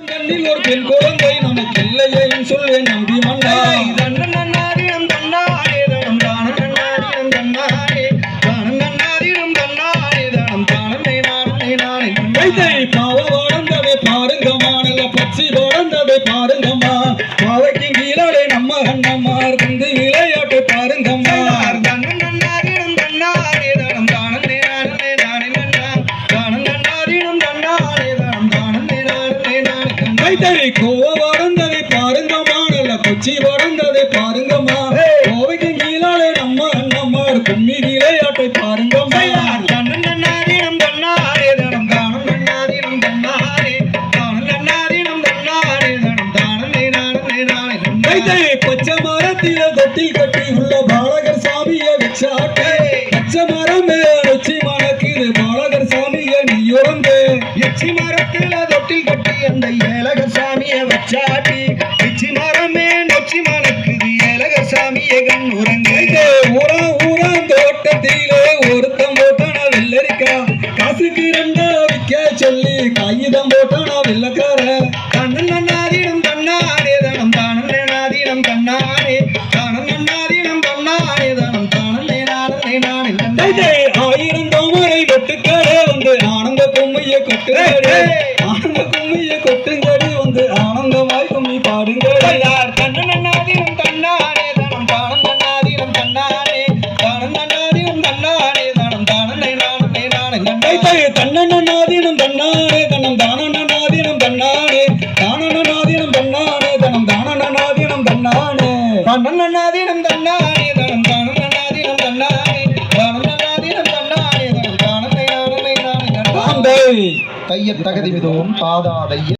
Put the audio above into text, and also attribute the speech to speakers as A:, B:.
A: கண்ணில் ஒரு பெண் குழந்தை நமக்கு இல்லையேன்னு சொல்லு நம்பி மன்னா. பாருங்கம்மா பாருங்கம்மா. பாவைக்கு கீழே நம்ம அண்ணம்மா இருந்து
B: நானே
A: கைதை கோவ வளர்ந்ததை பாருங்கம்மா. நல்ல கொச்சி வளர்ந்ததை பாருங்கம்மா. கோவைக்கு கீழே நம்ம அண்ணம்மா. கும்மி விளையாட்டை பாருங்கம்மா.
B: தன்னம் நன்னாரிடம் தன்னாரே தனம் தானம் நன்னாரிடம் தன்னாரே தானம் நன்னாரிடம் தன்னாரே தனம் தானமே நானே நானே
A: கைதை பச்சை மரத்தில தொட்டில் கட்டி உள்ள பாலகர் சாமிய வச்சாட்டு
B: ஏலக சாமியை வச்சாட்டி எச்சி மரமே நொச்சி மணக்குது. ஏலக சாமியை கண் உறங்கு.
A: கைதை ஊரா ஊரா தோட்டத்திலே ஒருத்தன் போட்டானா வெள்ளரிக்கா? காசுக்கு ரெண்டா விற்க சொல்லி காகிதம் போட்டானா வெள்ளக்கார?
B: தன்னன் நன்னாதீனம் தன்னாரே தனம் தானம் நேனாதீனம் தன்னாரே தானம் நன்னாதீனம் தன்னாரே தனம் தானம் நேனாரே நானே
A: கைதை ஆயிரம் தாமரை கொட்டுக்கடே வந்து ஆனந்த கும்மைய கொட்டுங்கடே
B: நானே
A: கைத்தை தன்னநாதீனம் தன்னானே தன்னம் தானநாதீனம் தன்னானே தானநாதீனம் தன்னானே தனம் தானநாதீனம் தன்னானே
B: தன்னன்னாதீனம் தன்னாரே. தனம் தானம் நன்னாதீனம் தன்னாரே தானம் நன்னாதீனம் தன்னாரே தனம் தானம் நேனாரே நானே தைய தகதி விதவும் பாதாதைய